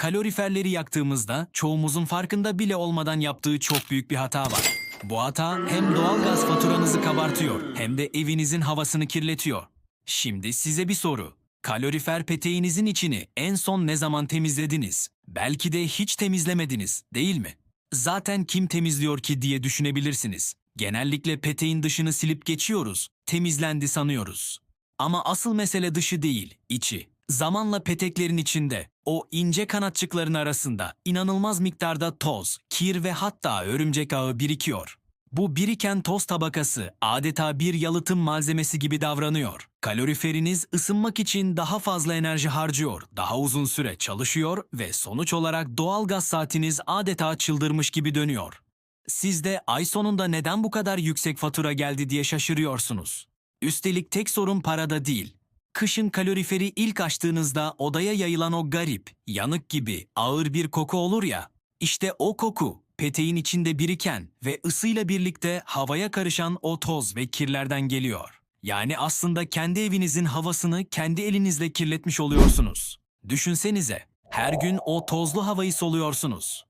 Kaloriferleri yaktığımızda çoğumuzun farkında bile olmadan yaptığı çok büyük bir hata var. Bu hata hem doğal gaz faturanızı kabartıyor hem de evinizin havasını kirletiyor. Şimdi size bir soru. Kalorifer peteğinizin içini en son ne zaman temizlediniz? Belki de hiç temizlemediniz, değil mi? Zaten kim temizliyor ki diye düşünebilirsiniz. Genellikle peteğin dışını silip geçiyoruz, temizlendi sanıyoruz. Ama asıl mesele dışı değil, içi. Zamanla peteklerin içinde, o ince kanatçıkların arasında inanılmaz miktarda toz, kir ve hatta örümcek ağı birikiyor. Bu biriken toz tabakası adeta bir yalıtım malzemesi gibi davranıyor. Kaloriferiniz ısınmak için daha fazla enerji harcıyor, daha uzun süre çalışıyor ve sonuç olarak doğal gaz saatiniz adeta çıldırmış gibi dönüyor. Siz de ay sonunda neden bu kadar yüksek fatura geldi diye şaşırıyorsunuz. Üstelik tek sorun parada değil. Kışın kaloriferi ilk açtığınızda odaya yayılan o garip, yanık gibi ağır bir koku olur ya. İşte o koku peteğin içinde biriken ve ısıyla birlikte havaya karışan o toz ve kirlerden geliyor. Yani aslında kendi evinizin havasını kendi elinizle kirletmiş oluyorsunuz. Düşünsenize, her gün o tozlu havayı soluyorsunuz.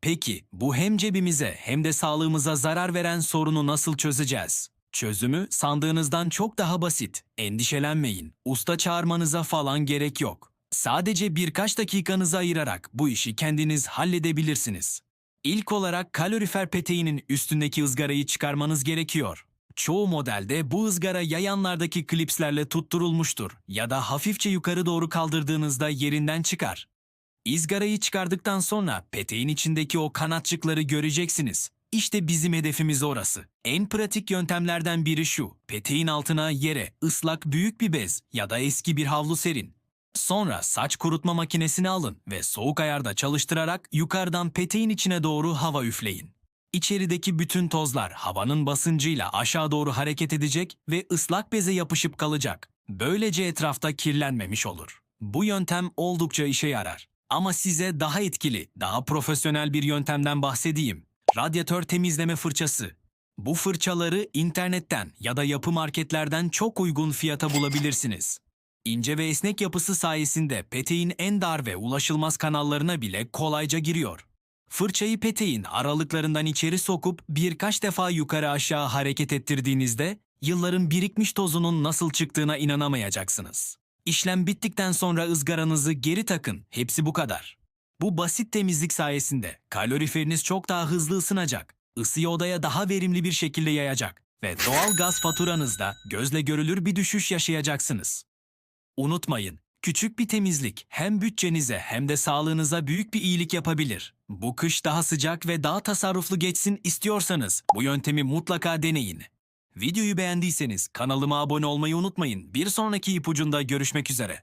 Peki bu hem cebimize hem de sağlığımıza zarar veren sorunu nasıl çözeceğiz? Çözümü sandığınızdan çok daha basit. Endişelenmeyin. Usta çağırmanıza falan gerek yok. Sadece birkaç dakikanızı ayırarak bu işi kendiniz halledebilirsiniz. İlk olarak kalorifer peteğinin üstündeki ızgarayı çıkarmanız gerekiyor. Çoğu modelde bu ızgara yayanlardaki klipslerle tutturulmuştur ya da hafifçe yukarı doğru kaldırdığınızda yerinden çıkar. İzgarayı çıkardıktan sonra peteğin içindeki o kanatçıkları göreceksiniz. İşte bizim hedefimiz orası. En pratik yöntemlerden biri şu. Peteğin altına yere ıslak büyük bir bez ya da eski bir havlu serin. Sonra saç kurutma makinesini alın ve soğuk ayarda çalıştırarak yukarıdan peteğin içine doğru hava üfleyin. İçerideki bütün tozlar havanın basıncıyla aşağı doğru hareket edecek ve ıslak beze yapışıp kalacak. Böylece etrafta kirlenmemiş olur. Bu yöntem oldukça işe yarar. Ama size daha etkili, daha profesyonel bir yöntemden bahsedeyim. Radyatör temizleme fırçası. Bu fırçaları internetten ya da yapı marketlerden çok uygun fiyata bulabilirsiniz. İnce ve esnek yapısı sayesinde peteğin en dar ve ulaşılmaz kanallarına bile kolayca giriyor. Fırçayı peteğin aralıklarından içeri sokup birkaç defa yukarı aşağı hareket ettirdiğinizde yılların birikmiş tozunun nasıl çıktığına inanamayacaksınız. İşlem bittikten sonra ızgaranızı geri takın. Hepsi bu kadar. Bu basit temizlik sayesinde kaloriferiniz çok daha hızlı ısınacak, ısıyı odaya daha verimli bir şekilde yayacak ve doğal gaz faturanızda gözle görülür bir düşüş yaşayacaksınız. Unutmayın, küçük bir temizlik hem bütçenize hem de sağlığınıza büyük bir iyilik yapabilir. Bu kış daha sıcak ve daha tasarruflu geçsin istiyorsanız bu yöntemi mutlaka deneyin. Videoyu beğendiyseniz kanalıma abone olmayı unutmayın. Bir sonraki ipucunda görüşmek üzere.